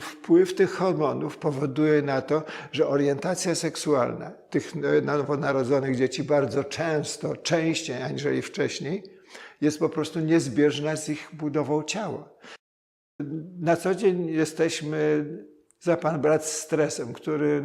wpływ tych hormonów powoduje na to, że orientacja seksualna tych nowonarodzonych dzieci bardzo często, częściej aniżeli wcześniej, jest po prostu niezbieżna z ich budową ciała. Na co dzień jesteśmy za pan brat z stresem, który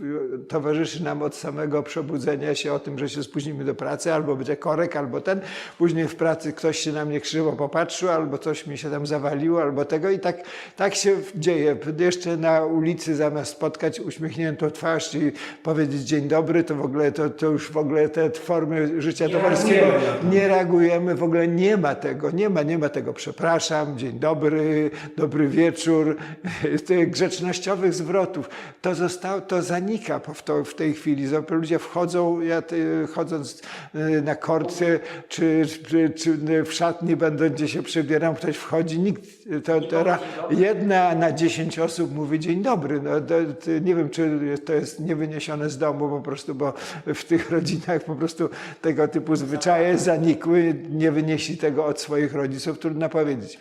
y, towarzyszy nam od samego przebudzenia się o tym, że się spóźnimy do pracy, albo będzie korek, albo ten. Później w pracy ktoś się na mnie krzywo popatrzył, albo coś mi się tam zawaliło, albo tego. I tak, tak się dzieje. Jeszcze na ulicy zamiast spotkać uśmiechniętą twarz i powiedzieć dzień dobry, to w ogóle to, to już w ogóle te formy życia Nie towarzyskiego reagujemy nie reagujemy, w ogóle nie ma tego, nie ma, nie ma tego przepraszam, dzień dobry, dobry wieczór, tych grzecznościowych zwrotów. To zostało, to zanika to, w tej chwili. Ludzie wchodzą, ja ty, chodząc y, na korcie, czy, czy, czy w szatni będę gdzie się przebieram, ktoś wchodzi, nikt, to, to ra, jedna na dziesięć osób mówi dzień dobry. No, to, to, nie wiem, czy to jest niewyniesione z domu po prostu, bo w tych rodzinach po prostu tego typu zwyczaje zanikły, nie wynieśli tego od swoich rodziców, trudno powiedzieć.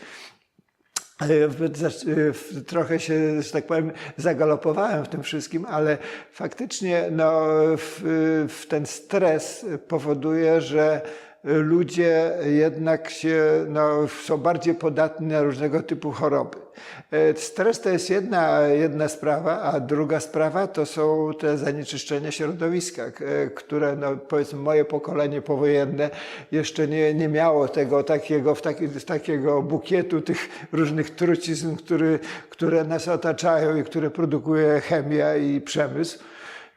E, e, Trochę się, że tak powiem, zagalopowałem w tym wszystkim, ale faktycznie no, w ten stres powoduje, że ludzie jednak się, no, są bardziej podatni na różnego typu choroby. E, Stres to jest jedna, jedna sprawa, a druga sprawa to są te zanieczyszczenia środowiska, e, które no, powiedzmy moje pokolenie powojenne jeszcze nie, nie miało tego takiego, w taki, takiego bukietu tych różnych trucizn, który, które nas otaczają i które produkuje chemia i przemysł.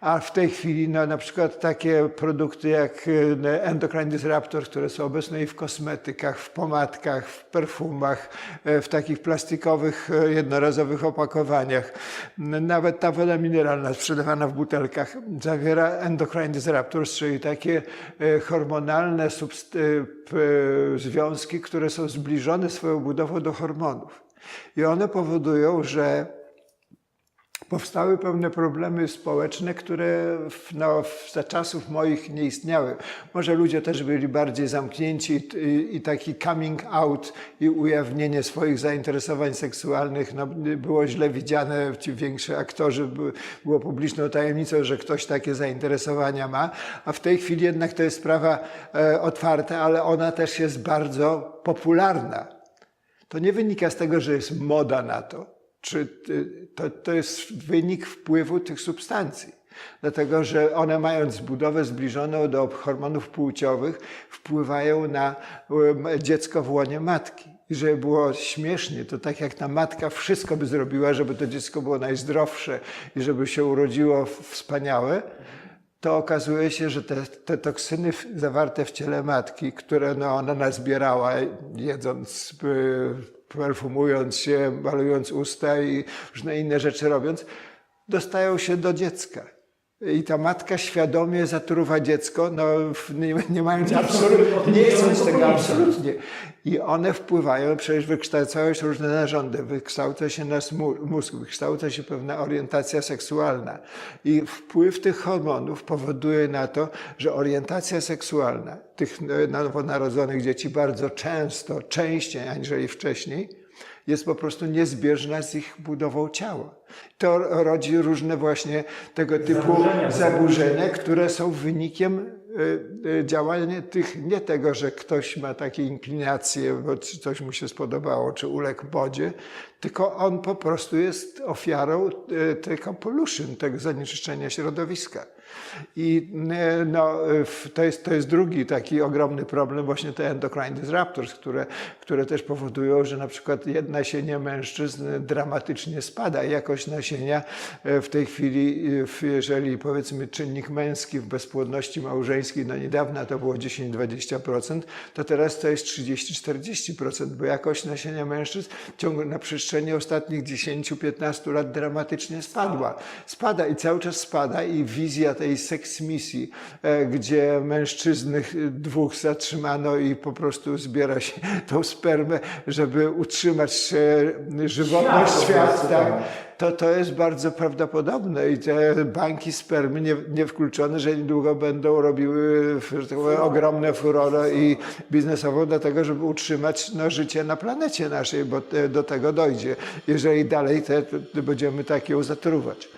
A w tej chwili no, na przykład takie produkty jak e, endocrine disruptor, które są obecne i w kosmetykach, w pomadkach, w perfumach, e, w takich plastikowych, e, jednorazowych opakowaniach. Nawet ta woda mineralna sprzedawana w butelkach zawiera endocrine disruptors, czyli takie hormonalne związki, które są zbliżone swoją budową do hormonów. I one powodują, że powstały pewne problemy społeczne, które w, no, w, za czasów moich nie istniały. Może ludzie też byli bardziej zamknięci i, i taki coming out i ujawnienie swoich zainteresowań seksualnych no, było źle widziane. Ci więksi aktorzy by, było publiczną tajemnicą, że ktoś takie zainteresowania ma, a w tej chwili jednak to jest sprawa e, otwarta, ale ona też jest bardzo popularna. To nie wynika z tego, że jest moda na to. Czy y, to, to jest wynik wpływu tych substancji. Dlatego, że one mając budowę zbliżoną do hormonów płciowych, wpływają na dziecko w łonie matki. I żeby było śmiesznie, to tak jak ta matka wszystko by zrobiła, żeby to dziecko było najzdrowsze i żeby się urodziło wspaniałe, to okazuje się, że te, te toksyny zawarte w ciele matki, które no, ona nazbierała jedząc, y, perfumując się, malując usta i różne inne rzeczy robiąc, dostają się do dziecka. I ta matka świadomie zatruwa dziecko, no, nie, nie mając absolutnie, nie chcąc tego absolutnie. I one wpływają, przecież wykształcają się różne narządy, wykształca się nasz mózg, wykształca się pewna orientacja seksualna. I wpływ tych hormonów powoduje na to, że orientacja seksualna tych nowonarodzonych dzieci bardzo często, częściej aniżeli wcześniej, jest po prostu niezbieżna z ich budową ciała. To rodzi różne właśnie tego typu Zaburzenia. zaburzenia, które są wynikiem y, y, działania tych, nie tego, że ktoś ma takie inklinacje, bo czy coś mu się spodobało, czy uległ modzie, tylko on po prostu jest ofiarą y, tego pollution, tego zanieczyszczenia środowiska. I no, to, jest, to jest drugi taki ogromny problem, właśnie te endocrine disruptors, które, które też powodują, że na przykład nasienie mężczyzn dramatycznie spada. Jakość nasienia w tej chwili, jeżeli powiedzmy czynnik męski w bezpłodności małżeńskiej, no niedawna to było 10-20%, to teraz to jest 30-40%, bo jakość nasienia mężczyzn w ciągu na przestrzeni ostatnich 10-15 lat dramatycznie spadła. Spada i cały czas spada i wizja tej seksmisji, e, gdzie mężczyzn dwóch zatrzymano i po prostu zbiera się tą spermę, żeby utrzymać e, żywotność świata, tak, tak. To to jest bardzo prawdopodobne i te banki spermy nie, niewkluczone, że niedługo będą robiły że tak powiem, ogromne furore i biznesową dlatego, żeby utrzymać no, życie na planecie naszej, bo do tego dojdzie, jeżeli dalej te, te będziemy tak ją zatruwać.